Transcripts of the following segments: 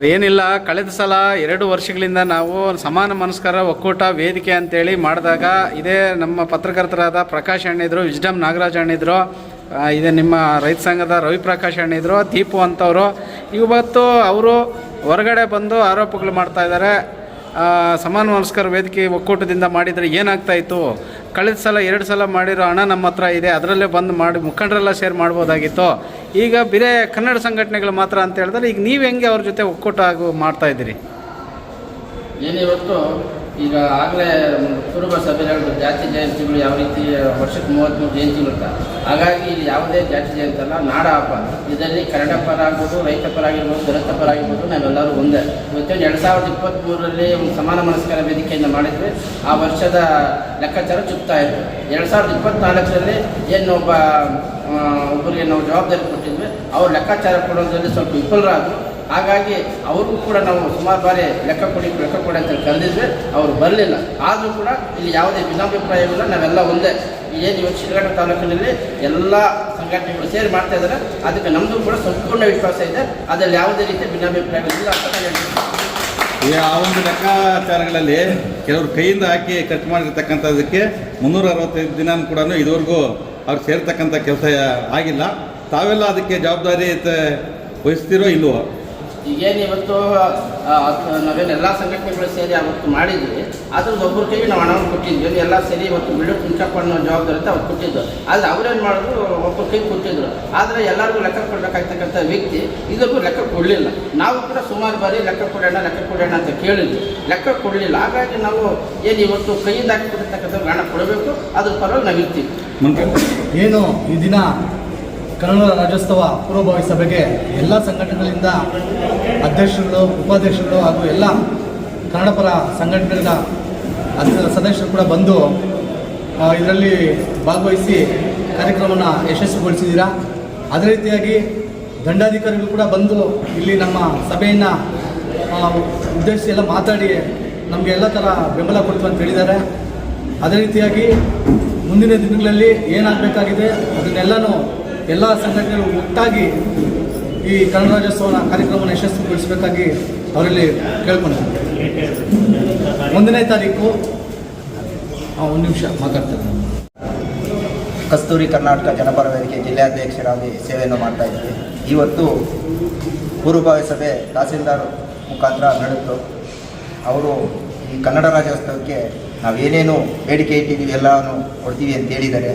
ಏನಿಲ್ಲ ಕಳೆದ ಸಲ ಎರಡು ವರ್ಷಗಳಿಂದ ನಾವು ಸಮಾನ ಮನಸ್ಕರ ಒಕ್ಕೂಟ ವೇದಿಕೆ ಅಂತೇಳಿ ಮಾಡಿದಾಗ ಇದೇ ನಮ್ಮ ಪತ್ರಕರ್ತರಾದ ಪ್ರಕಾಶ್ ಅಣ್ಣಿದ್ರು ವಿಜ್ಡಮ್ ನಾಗರಾಜ್ ಅಣ್ಣಿದ್ರು ಇದೇ ನಿಮ್ಮ ರೈತ ಸಂಘದ ರವಿ ಪ್ರಕಾಶ್ ಅಣ್ಣಿದ್ರು ದೀಪು ಅಂತವರು ಇವತ್ತು ಅವರು ಹೊರಗಡೆ ಬಂದು ಆರೋಪಗಳು ಮಾಡ್ತಾ ಇದ್ದಾರೆ. ಆ, ಸಮಾನ ಮನಸ್ಕರ ವೇದಿಕೆ ಒಕ್ಕೂಟದಿಂದ ಮಾಡಿದರೆ ಏನಾಗ್ತಾಯಿತ್ತು ಕಳೆದ ಸಲ, ಎರಡು ಸಲ ಮಾಡಿರೋ ಹಣ ನಮ್ಮ ಹತ್ರ ಇದೆ, ಅದರಲ್ಲೇ ಬಂದು ಮಾಡಿ ಮುಖಂಡರೆಲ್ಲ ಶೇರ್ ಮಾಡ್ಬೋದಾಗಿತ್ತು. ಈಗ ಬೇರೆ ಕನ್ನಡ ಸಂಘಟನೆಗಳು ಮಾತ್ರ ಅಂತ ಹೇಳಿದ್ರೆ ಈಗ ನೀವು ಹೆಂಗೆ ಅವ್ರ ಜೊತೆ ಒಕ್ಕೂಟ ಆಗು ಮಾಡ್ತಾ ಇದ್ದೀರಿ? ಏನಿವತ್ತು ಈಗ ಆಗಲೇ ಕುರುಬ ಸಭೆಗಳು ಜಾತಿ ಜಯಂತಿಗಳು ಯಾವ ರೀತಿ, ವರ್ಷಕ್ಕೆ ಮೂವತ್ತ್ಮೂರು ಅಂತ ಹಾಗಾಗಿ ಇಲ್ಲಿ ಯಾವುದೇ ಜಾತಿ ಜಯಂತಿ ಅಲ್ಲ, ನಾಡ ಹಬ್ಬ. ಇದರಲ್ಲಿ ಕನ್ನಡ ಪರ ಆಗ್ಬೋದು, ರೈತ ಪರ ಆಗಿರ್ಬೋದು, ದಲಿತ ಪರ ಆಗಿರ್ಬೋದು, ನಾವೆಲ್ಲರೂ ಒಂದೇ. ಇವತ್ತೇನು ಎರಡು ಸಾವಿರದ ಇಪ್ಪತ್ತ್ಮೂರರಲ್ಲಿ ಒಂದು ಸಮಾನ ಮನಸ್ಕಾರ ವೇದಿಕೆಯನ್ನು ಮಾಡಿದ್ವಿ. ಆ ವರ್ಷದ ಲೆಕ್ಕಾಚಾರ ಚುಪ್ತಾ ಇತ್ತು ಎರಡು ಸಾವಿರದ ಇಪ್ಪತ್ತ್ನಾಲ್ಕರಲ್ಲಿ ಏನು ಒಬ್ಬ ಒಬ್ಬರಿಗೆ ನಾವು ಜವಾಬ್ದಾರಿ ಕೊಟ್ಟಿದ್ವಿ. ಅವ್ರು ಲೆಕ್ಕಾಚಾರ ಕೊಡೋದ್ರಲ್ಲಿ ಸ್ವಲ್ಪ ವಿಫಲರಾದರು. ಹಾಗಾಗಿ ಅವ್ರಿಗೂ ಕೂಡ ನಾವು ಸುಮಾರು ಬಾರಿ ಲೆಕ್ಕ ಕೊಡಿ ಲೆಕ್ಕ ಕೊಡಿ ಅಂತ ಕರೆದಿದ್ವಿ ಅವರು ಬರಲಿಲ್ಲ. ಆದರೂ ಕೂಡ ಇಲ್ಲಿ ಯಾವುದೇ ಭಿನ್ನಾಭಿಪ್ರಾಯವಿಲ್ಲ. ನಾವೆಲ್ಲ ಒಂದೇ. ಏನು ಇವತ್ತು ಶಿರಘಟ್ಟ ತಾಲೂಕಿನಲ್ಲಿ ಎಲ್ಲ ಸಂಘಟನೆಗಳು ಸೇರಿ ಮಾಡ್ತಾ ಇದ್ದಾರೆ. ಅದಕ್ಕೆ ನಮ್ಮದು ಕೂಡ ಸಂಪೂರ್ಣ ವಿಶ್ವಾಸ ಇದೆ. ಅದರಲ್ಲಿ ಯಾವುದೇ ರೀತಿಯ ಭಿನ್ನಾಭಿಪ್ರಾಯಗಳಿಲ್ಲ ಅಂತ ನಾನು ಹೇಳ್ತೀನಿ ಈ ಆ ಒಂದು ಲೆಕ್ಕಾಚಾರಗಳಲ್ಲಿ ಕೆಲವರು ಕೈಯಿಂದ ಹಾಕಿ ಖರ್ಚು ಮಾಡಿರ್ತಕ್ಕಂಥದಕ್ಕೆ ಮುನ್ನೂರ ಅರವತ್ತೈದು ದಿನ ಕೂಡ ಇದುವರೆಗೂ ಅವ್ರು ಸೇರ್ತಕ್ಕಂಥ ಕೆಲಸ ಆಗಿಲ್ಲ. ತಾವೆಲ್ಲ ಅದಕ್ಕೆ ಜವಾಬ್ದಾರಿ ವಹಿಸ್ತಿರೋ ಇಲ್ವೋ? ಈಗೇನು ಇವತ್ತು ನಾವೇನೆಲ್ಲ ಸಂಘಟನೆಗಳು ಸೇರಿ ಅವತ್ತು ಮಾಡಿದ್ವಿ, ಅದ್ರದ್ದು ಒಬ್ಬರ ಕೈಗೆ ನಾವು ಹಣವನ್ನು ಕೊಟ್ಟಿದ್ವಿ. ಎಲ್ಲ ಸೇರಿ ಇವತ್ತು ಬಿಡು ಕುಂಚಪ್ಪ ಅನ್ನೋ ಜವಾಬ್ದಾರಿ ಅಂತ ಅವ್ರು ಕೊಟ್ಟಿದ್ದು. ಆದರೆ ಅವ್ರೇನು ಮಾಡಿದ್ರು ಒಬ್ಬರ ಕೈ ಕೊಟ್ಟಿದ್ರು. ಆದರೆ ಎಲ್ಲರಿಗೂ ಲೆಕ್ಕ ಕೊಡಬೇಕಾಗ್ತಕ್ಕಂಥ ವ್ಯಕ್ತಿ ಇದಕ್ಕೂ ಲೆಕ್ಕ ಕೊಡಲಿಲ್ಲ. ನಾವು ಕೂಡ ಸುಮಾರು ಬಾರಿ ಲೆಕ್ಕ ಕೊಡೋಣ ಲೆಕ್ಕ ಕೊಡೋಣ ಅಂತ ಕೇಳಿದ್ವಿ. ಲೆಕ್ಕ ಕೊಡಲಿಲ್ಲ. ಹಾಗಾಗಿ ನಾವು ಏನು ಇವತ್ತು ಕೈಯಿಂದ ಹಾಕಿ ಕೊಡ್ತಕ್ಕಂಥ ಹಣ ಕೊಡಬೇಕು, ಅದ್ರ ಪರವಾಗಿ ನಾವು ಇರ್ತೀವಿ ಏನು ಈ ದಿನ ಕನ್ನಡ ರಾಜ್ಯೋತ್ಸವ ಪೂರ್ವಭಾವಿ ಸಭೆಗೆ ಎಲ್ಲ ಸಂಘಟನೆಗಳಿಂದ ಅಧ್ಯಕ್ಷರುಗಳು, ಉಪಾಧ್ಯಕ್ಷರುಗಳು ಹಾಗೂ ಎಲ್ಲ ಕನ್ನಡ ಪರ ಸಂಘಟನೆಗಳ ಸದಸ್ಯರು ಕೂಡ ಬಂದು ಇದರಲ್ಲಿ ಭಾಗವಹಿಸಿ ಕಾರ್ಯಕ್ರಮವನ್ನು ಯಶಸ್ವಿಗೊಳಿಸಿದ್ದೀರಾ? ಅದೇ ರೀತಿಯಾಗಿ ದಂಡಾಧಿಕಾರಿಗಳು ಕೂಡ ಬಂದು ಇಲ್ಲಿ ನಮ್ಮ ಸಭೆಯನ್ನು ಉದ್ದೇಶಿಸಿ ಎಲ್ಲ ಮಾತಾಡಿ ನಮಗೆ ಎಲ್ಲ ಥರ ಬೆಂಬಲ ಕೊಡ್ತು ಅಂತ ಹೇಳಿದ್ದಾರೆ. ಅದೇ ರೀತಿಯಾಗಿ ಮುಂದಿನ ದಿನಗಳಲ್ಲಿ ಏನಾಗಬೇಕಾಗಿದೆ ಅದನ್ನೆಲ್ಲನೂ ಎಲ್ಲ ಸಂಘಟನೆಗಳು ಒಟ್ಟಾಗಿ ಈ ಕನ್ನಡ ರಾಜ್ಯೋತ್ಸವನ ಕಾರ್ಯಕ್ರಮವನ್ನು ಯಶಸ್ವಿಗೊಳಿಸಬೇಕಾಗಿ ಅವರಲ್ಲಿ ಕೇಳ್ಕೊಂಡು ಒಂದನೇ ತಾರೀಕು ಒಂದು ನಿಮಿಷ ಮಾತಾಡ್ತಾರೆ ಕಸ್ತೂರಿ ಕರ್ನಾಟಕ ಜನಪರ ವೇದಿಕೆ ಜಿಲ್ಲಾಧ್ಯಕ್ಷರಾಗಿ ಸೇವೆಯನ್ನು ಮಾಡ್ತಾ ಇದ್ದೀವಿ. ಇವತ್ತು ಪೂರ್ವಭಾವಿ ಸಭೆ ತಹಸೀಲ್ದಾರ್ ಮುಖಾಂತರ ನಡೆಯಿತು. ಅವರು ಈ ಕನ್ನಡ ರಾಜ್ಯೋತ್ಸವಕ್ಕೆ ನಾವೇನೇನು ಬೇಡಿಕೆ ಇಟ್ಟಿದ್ದೀವಿ ಎಲ್ಲವನ್ನು ಕೊಡ್ತೀವಿ ಅಂತ ಹೇಳಿದ್ದಾರೆ.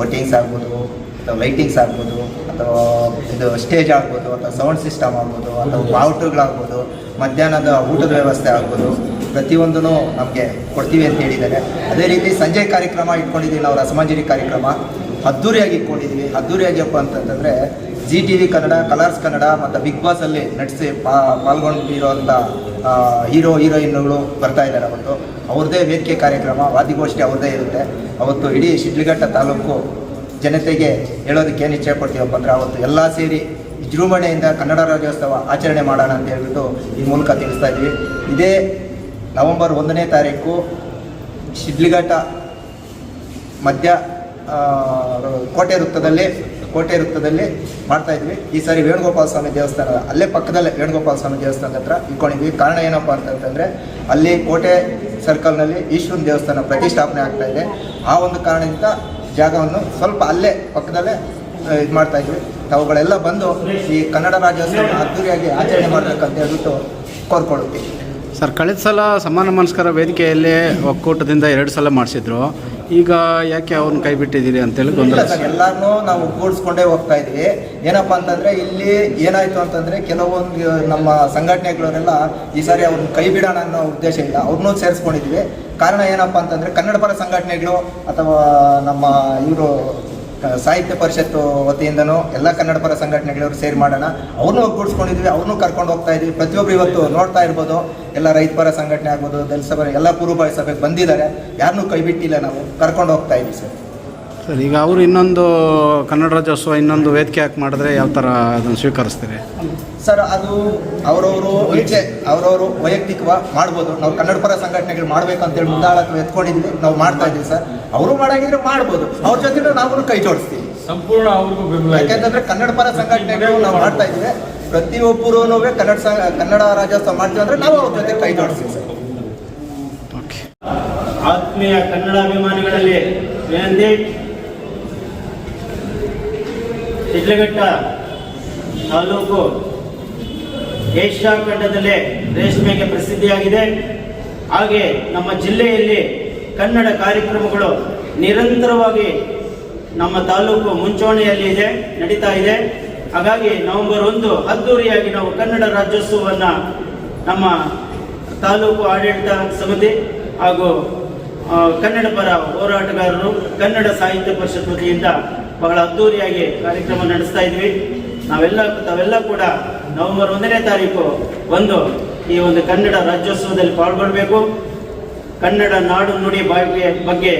ಬಟ್ಟಿಂಗ್ಸ್ ಆಗ್ಬೋದು ಅಥವಾ ಲೈಟಿಂಗ್ಸ್ ಆಗ್ಬೋದು ಅಥವಾ ಇದು ಸ್ಟೇಜ್ ಆಗ್ಬೋದು ಅಥವಾ ಸೌಂಡ್ ಸಿಸ್ಟಮ್ ಆಗ್ಬೋದು ಅಥವಾ ಬಾವುಟಗಳಾಗ್ಬೋದು ಮಧ್ಯಾಹ್ನದ ಊಟದ ವ್ಯವಸ್ಥೆ ಆಗ್ಬೋದು ಪ್ರತಿಯೊಂದೂ ನಮಗೆ ಕೊಡ್ತೀವಿ ಅಂತ ಹೇಳಿದ್ದಾರೆ. ಅದೇ ರೀತಿ ಸಂಜೆ ಕಾರ್ಯಕ್ರಮ ಇಟ್ಕೊಂಡಿದ್ದೀವಿ ನಾವು ರಸಮಂಜರಿ ಕಾರ್ಯಕ್ರಮ. ಅದ್ದೂರಿಯಾಗಿ ಇಟ್ಕೊಂಡಿದ್ದೀವಿ. ಅದ್ದೂರಿಯಾಗಿಯಪ್ಪ ಅಂತಂತಂದರೆ Zee T V Kannada Colors Kannada ಮತ್ತು ಬಿಗ್ ಬಾಸಲ್ಲಿ ನಟಿಸಿ ಪಾ ಪಾಲ್ಗೊಂಡಿರೋಂಥ ಹೀರೋ ಹೀರೋಯಿನ್ಗಳು ಬರ್ತಾ ಇದ್ದಾರೆ ಅವತ್ತು. ಅವ್ರದ್ದೇ ವೇದಿಕೆ ಕಾರ್ಯಕ್ರಮ ವಾದಿಗೋಷ್ಠಿ ಅವ್ರದ್ದೇ ಇರುತ್ತೆ. ಅವತ್ತು ಇಡೀ ಶಿಡ್ಲಘಟ್ಟ ತಾಲೂಕು ಜನತೆಗೆ ಹೇಳೋದಕ್ಕೆ ಏನು ಇಚ್ಛೆ ಪಡ್ತೀವಪ್ಪ ಅಂದರೆ ಅವತ್ತು ಎಲ್ಲ ಸೇರಿ ವಿಜೃಂಭಣೆಯಿಂದ ಕನ್ನಡ ರಾಜ್ಯೋತ್ಸವ ಆಚರಣೆ ಮಾಡೋಣ ಅಂತ ಹೇಳ್ಬಿಟ್ಟು ಈ ಮೂಲಕ ತಿಳಿಸ್ತಾ ಇದ್ವಿ. ಇದೇ ನವೆಂಬರ್ ಒಂದನೇ ತಾರೀಕು ಶಿಡ್ಲಿಘಾಟ ಮಧ್ಯ ಕೋಟೆ ವೃತ್ತದಲ್ಲಿ ಕೋಟೆ ವೃತ್ತದಲ್ಲಿ ಮಾಡ್ತಾ ಇದ್ವಿ. ಈ ಸಾರಿ ವೇಣುಗೋಪಾಲ ಸ್ವಾಮಿ ದೇವಸ್ಥಾನ ಅಲ್ಲೇ ಪಕ್ಕದಲ್ಲೇ ವೇಣುಗೋಪಾಲ ಸ್ವಾಮಿ ದೇವಸ್ಥಾನದ ಹತ್ರ ಇಟ್ಕೊಂಡಿದ್ವಿ. ಕಾರಣ ಏನಪ್ಪ ಅಂತಂತಂದರೆ ಅಲ್ಲಿ ಕೋಟೆ ಸರ್ಕಲ್ನಲ್ಲಿ ಈಶ್ವರನ ದೇವಸ್ಥಾನ ಪ್ರತಿಷ್ಠಾಪನೆ ಆಗ್ತಾ ಇದೆ. ಆ ಒಂದು ಕಾರಣದಿಂದ ಜಾಗವನ್ನು ಸ್ವಲ್ಪ ಅಲ್ಲೇ ಪಕ್ಕದಲ್ಲೇ ಇದು ಮಾಡ್ತಾ ಇದ್ವಿ. ತಾವುಗಳೆಲ್ಲ ಬಂದು ಈ ಕನ್ನಡ ರಾಜ್ಯೋತ್ಸವ ಅದ್ದೂರಿಯಾಗಿ ಆಚರಣೆ ಮಾಡಬೇಕಂತ ಹೇಳ್ಬಿಟ್ಟು ಕೋರ್ಕೊಳ್ಳುತ್ತೀವಿ ಸರ್ ಕಳೆದ ಸಲ ಸಮಾನ ಮನಸ್ಕರ ವೇದಿಕೆಯಲ್ಲಿ ಒಕ್ಕೂಟದಿಂದ ಎರಡು ಸಲ ಮಾಡಿಸಿದ್ರು. ಈಗ ಯಾಕೆ ಅವ್ರನ್ನ ಕೈ ಬಿಟ್ಟಿದ್ದೀರಿ ಅಂತೇಳಿ ಗೊಂದಲ ಎಲ್ಲರನ್ನೂ ನಾವು ಕೂಡಿಸ್ಕೊಂಡೇ ಹೋಗ್ತಾ ಇದ್ವಿ. ಏನಪ್ಪ ಅಂತಂದ್ರೆ ಇಲ್ಲಿ ಏನಾಯ್ತು ಅಂತಂದ್ರೆ ಕೆಲವೊಂದು ನಮ್ಮ ಸಂಘಟನೆಗಳವರೆಲ್ಲ ಈ ಸಾರಿ ಅವ್ರನ್ನ ಕೈ ಬಿಡೋಣ ಅನ್ನೋ ಉದ್ದೇಶ ಇಲ್ಲ. ಅವ್ರನ್ನೂ ಸೇರಿಸ್ಕೊಂಡಿದ್ವಿ. ಕಾರಣ ಏನಪ್ಪಾ ಅಂತಂದ್ರೆ ಕನ್ನಡ ಪರ ಸಂಘಟನೆಗಳು ಅಥವಾ ನಮ್ಮ ಇವರು ಸಾಹಿತ್ಯ ಪರಿಷತ್ತು ವತಿಯಿಂದನೂ ಎಲ್ಲ ಕನ್ನಡ ಪರ ಸಂಘಟನೆಗಳವರು ಸೇರಿ ಮಾಡೋಣ. ಅವ್ರನ್ನೂ ಒಗ್ಗೂಡಿಸ್ಕೊಂಡಿದ್ವಿ, ಅವ್ರನ್ನೂ ಕರ್ಕೊಂಡು ಹೋಗ್ತಾ ಇದ್ವಿ. ಪ್ರತಿಯೊಬ್ಬರು ಇವತ್ತು ನೋಡ್ತಾ ಇರ್ಬೋದು. ಎಲ್ಲ ರೈತ ಪರ ಸಂಘಟನೆ ಆಗ್ಬೋದು, ದಲಿತ ಸಭೆ ಎಲ್ಲ ಪೂರ್ವಭಾವಿ ಸಭೆಗೆ ಬಂದಿದ್ದಾರೆ. ಯಾರನ್ನೂ ಕೈಬಿಟ್ಟಿಲ್ಲ ನಾವು. ಕರ್ಕೊಂಡು ಹೋಗ್ತಾ ಇದ್ವಿ ಸರ್. ಸರ್ ಈಗ ಅವರು ಇನ್ನೊಂದು ಕನ್ನಡ ರಾಜ್ಯೋತ್ಸವ ಇನ್ನೊಂದು ವೇದಿಕೆ ಹಾಕಿ ಮಾಡಿದ್ರೆ ಯಾವ ಥರ ಅದನ್ನು ಸ್ವೀಕರಿಸ್ತೀರಿ? ಸರ್ ಅದು ಅವರವರು ಇಚ್ಛೆ ಅವರವರು ವೈಯಕ್ತಿಕವಾಗಿ ಮಾಡ್ಬೋದು. ನಾವು ಕನ್ನಡ ಪರ ಸಂಘಟನೆಗಳು ಮಾಡಬೇಕು ಅಂತೇಳಿ ಮುಂದಾಳತ್ವ ಎತ್ಕೊಂಡಿದ್ವಿ. ನಾವು ಮಾಡ್ತಾ ಇದ್ದೀವಿ ಸರ್. ಅವರು ಮಾಡಾಗಿದ್ರೆ ಮಾಡ್ಬೋದು. ಅವ್ರ ಜೊತೆ ನಾವು ಕೈ ಜೋಡಿಸ್ತೀವಿ. ಸಂಪೂರ್ಣ ಅವ್ರಿಗೂ ಬೆಂಬಲ ಯಾಕೆಂತಂದ್ರೆ ಕನ್ನಡ ಪರ ಸಂಘಟನೆಗಳು ನಾವು ಮಾಡ್ತಾ ಇದ್ದೀವಿ. ಪ್ರತಿಯೊಬ್ಬರೂ ಕನ್ನಡ ಸ ಕನ್ನಡ ರಾಜ್ಯೋತ್ಸವ ಮಾಡ್ತೀವಿ ಅಂದರೆ ನಾವು ಅವ್ರ ಜೊತೆ ಕೈ ಜೋಡಿಸ್ತೀವಿ ಸರ್. ಆತ್ಮೀಯ ಕನ್ನಡ ಅಭಿಮಾನಿಗಳಲ್ಲಿ ಶಿಡ್ಲಘಟ್ಟ ತಾಲೂಕು ಏಷ್ಯಾ ಖಂಡದಲ್ಲೇ ರೇಷ್ಮೆಗೆ ಪ್ರಸಿದ್ಧಿಯಾಗಿದೆ. ಹಾಗೆ ನಮ್ಮ ಜಿಲ್ಲೆಯಲ್ಲಿ ಕನ್ನಡ ಕಾರ್ಯಕ್ರಮಗಳು ನಿರಂತರವಾಗಿ ನಮ್ಮ ತಾಲೂಕು ಮುಂಚೂಣಿಯಲ್ಲಿ ಇದೆ, ನಡೀತಾ ಇದೆ. ಹಾಗಾಗಿ ನವೆಂಬರ್ ಒಂದು ಅದ್ದೂರಿಯಾಗಿ ನಾವು ಕನ್ನಡ ರಾಜ್ಯೋತ್ಸವವನ್ನು ನಮ್ಮ ತಾಲೂಕು ಆಡಳಿತ ಸಮಿತಿ ಹಾಗೂ ಕನ್ನಡ ಪರ ಹೋರಾಟಗಾರರು, ಕನ್ನಡ ಸಾಹಿತ್ಯ ಪರಿಷತ್ ವತಿಯಿಂದ ಬಹಳ ಅದ್ದೂರಿಯಾಗಿ ಕಾರ್ಯಕ್ರಮ ನಡೆಸ್ತಾ ಇದ್ವಿ. ನಾವೆಲ್ಲ ತಾವೆಲ್ಲ ಕೂಡ ನವೆಂಬರ್ ಒಂದನೇ ತಾರೀಕು ಒಂದು ಈ ಒಂದು ಕನ್ನಡ ರಾಜ್ಯೋತ್ಸವದಲ್ಲಿ ಪಾಲ್ಗೊಳ್ಬೇಕು. ಕನ್ನಡ ನಾಡು ನುಡಿ ಬಗ್ಗೆ ಬಗ್ಗೆ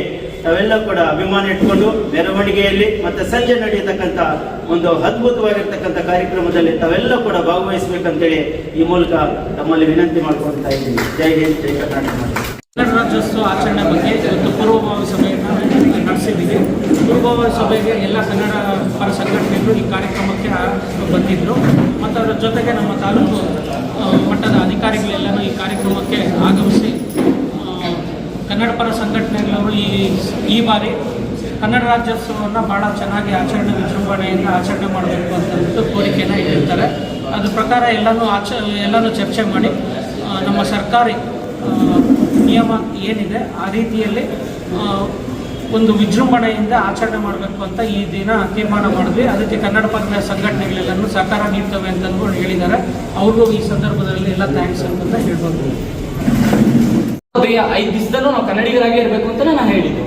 ತಾವೆಲ್ಲ ಕೂಡ ಅಭಿಮಾನ ಇಟ್ಕೊಂಡು ಮೆರವಣಿಗೆಯಲ್ಲಿ ಮತ್ತೆ ಸಂಜೆ ನಡೆಯತಕ್ಕಂಥ ಒಂದು ಅದ್ಭುತವಾಗಿರ್ತಕ್ಕಂಥ ಕಾರ್ಯಕ್ರಮದಲ್ಲಿ ತಾವೆಲ್ಲ ಕೂಡ ಭಾಗವಹಿಸಬೇಕಂತೇಳಿ ಈ ಮೂಲಕ ತಮ್ಮಲ್ಲಿ ವಿನಂತಿ ಮಾಡ್ಕೊಳ್ತಾ ಇದ್ದೀನಿ. ಜೈ ಹಿಂದ್, ಜೈ ಕರ್ನಾಟಕ. ಕನ್ನಡ ರಾಜ್ಯೋತ್ಸವ ಆಚರಣೆ ಬಗ್ಗೆ ಇವತ್ತು ಪೂರ್ವಭಾವಿ ಸಭೆಯನ್ನು ನಡೆಸಿದ್ದೀವಿ. ಪೂರ್ವಭಾವಿ ಸಭೆಗೆ ಎಲ್ಲ ಕನ್ನಡ ಪರ ಸಂಘಟನೆಗಳು ಈ ಕಾರ್ಯಕ್ರಮಕ್ಕೆ ಬಂದಿದ್ದರು ಮತ್ತು ಅದರ ಜೊತೆಗೆ ನಮ್ಮ ತಾಲೂಕು ಮಟ್ಟದ ಅಧಿಕಾರಿಗಳೆಲ್ಲನೂ ಈ ಕಾರ್ಯಕ್ರಮಕ್ಕೆ ಆಗಮಿಸಿ ಕನ್ನಡ ಪರ ಸಂಘಟನೆಗಳವರು ಈ ಈ ಬಾರಿ ಕನ್ನಡ ರಾಜ್ಯೋತ್ಸವವನ್ನು ಭಾಳ ಚೆನ್ನಾಗಿ ಆಚರಣೆ ವಿಜೃಂಭಣೆಯಿಂದ ಆಚರಣೆ ಮಾಡಬೇಕು ಅಂತ ಕೋರಿಕೆಯನ್ನು ಇಟ್ಟಿರ್ತಾರೆ. ಅದ್ರ ಪ್ರಕಾರ ಎಲ್ಲನೂ ಆಚ, ಎಲ್ಲನೂ ಚರ್ಚೆ ಮಾಡಿ ನಮ್ಮ ಸರ್ಕಾರಿ ನಿಯಮ ಏನಿದೆ, ಆ ರೀತಿಯಲ್ಲಿ ಒಂದು ವಿಜೃಂಭಣೆಯಿಂದ ಆಚರಣೆ ಮಾಡಬೇಕು ಅಂತ ಈ ದಿನ ತೀರ್ಮಾನ ಮಾಡಿದ್ವಿ. ಅದಕ್ಕೆ ಕನ್ನಡ ಪದ್ಮ ಸಂಘಟನೆಗಳೆಲ್ಲರೂ ಸಹಕಾರ ನೀಡ್ತವೆ ಅಂತ ಅಂದ್ಕೊಂಡು ಹೇಳಿದ್ದಾರೆ. ಅವ್ರಿಗೂ ಈ ಸಂದರ್ಭದಲ್ಲಿ ಎಲ್ಲ ಥ್ಯಾಂಕ್ಸ್ ಅಂತ ಹೇಳ್ಬೋದು. ಐದು ದಿವಸದಲ್ಲೂ ನಾವು ಕನ್ನಡಿಗರಾಗಿ ಇರಬೇಕು ಅಂತ ನಾನು ಹೇಳಿದ್ದು.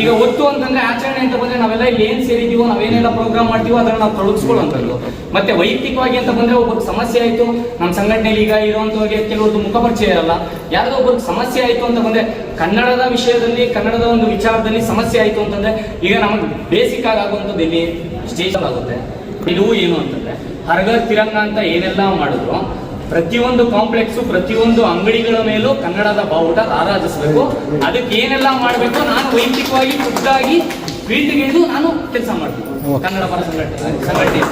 ಈಗ ಒತ್ತು ಅಂತಂದ್ರೆ ಆಚರಣೆ ಅಂತ ಬಂದ್ರೆ ನಾವೆಲ್ಲ ಇಲ್ಲಿ ಏನ್ ಸೇರಿದೀವೋ ನಾವೇನೆಲ್ಲ ಪ್ರೋಗ್ರಾಮ್ ಮಾಡ್ತೀವೋ, ಅದನ್ನ ನಾವು ತೊಡಗಿಸ್ಕೊಳ್ಳುವಂಥದ್ದು ಮತ್ತೆ ವೈಯಕ್ತಿಕವಾಗಿ ಅಂತ ಬಂದ್ರೆ ಒಬ್ಬರಿಗೆ ಸಮಸ್ಯೆ ಆಯ್ತು ನಮ್ಮ ಸಂಘಟನೆಯಲ್ಲಿ ಈಗ ಇರುವಂತವ್ರಿಗೆ ಕೆಲವೊಂದು ಮುಖಪರಿಚಯ ಇರಲ್ಲ ಯಾರಿಗೋ ಒಬ್ಬರಿಗೆ ಸಮಸ್ಯೆ ಆಯ್ತು ಅಂತ ಬಂದ್ರೆ ಕನ್ನಡದ ವಿಷಯದಲ್ಲಿ, ಕನ್ನಡದ ಒಂದು ವಿಚಾರದಲ್ಲಿ ಸಮಸ್ಯೆ ಆಯ್ತು ಅಂತಂದ್ರೆ ಈಗ ನಮಗೆ ಬೇಸಿಕ್ ಆಗಿ ಆಗುವಂಥದ್ದು ಎಲ್ಲಿ ಸ್ಟೇಷನ್ ಆಗುತ್ತೆ. ಇದು ಏನು ಅಂತಂದ್ರೆ, ಹರಗ ತಿರಂಗ ಅಂತ ಏನೆಲ್ಲ ಮಾಡಿದ್ರು ಪ್ರತಿಯೊಂದು ಕಾಂಪ್ಲೆಕ್ಸ್ ಪ್ರತಿಯೊಂದು ಅಂಗಡಿಗಳ ಮೇಲೂ ಕನ್ನಡದ ಬಾವುಟ ರಾರಾಜಿಸಬೇಕು ಅದಕ್ಕೆ ಏನೆಲ್ಲ ಮಾಡಬೇಕು? ನಾನು ವೈಯಕ್ತಿಕವಾಗಿ ಖುದ್ದಾಗಿ ಫೀಲ್ಡ್ಗೆ ನಾನು ಕೆಲಸ ಮಾಡ್ತೀನಿ. ಕನ್ನಡ ಪರ ಸಂಘಟನೆ ಸಂಘಟನೆ.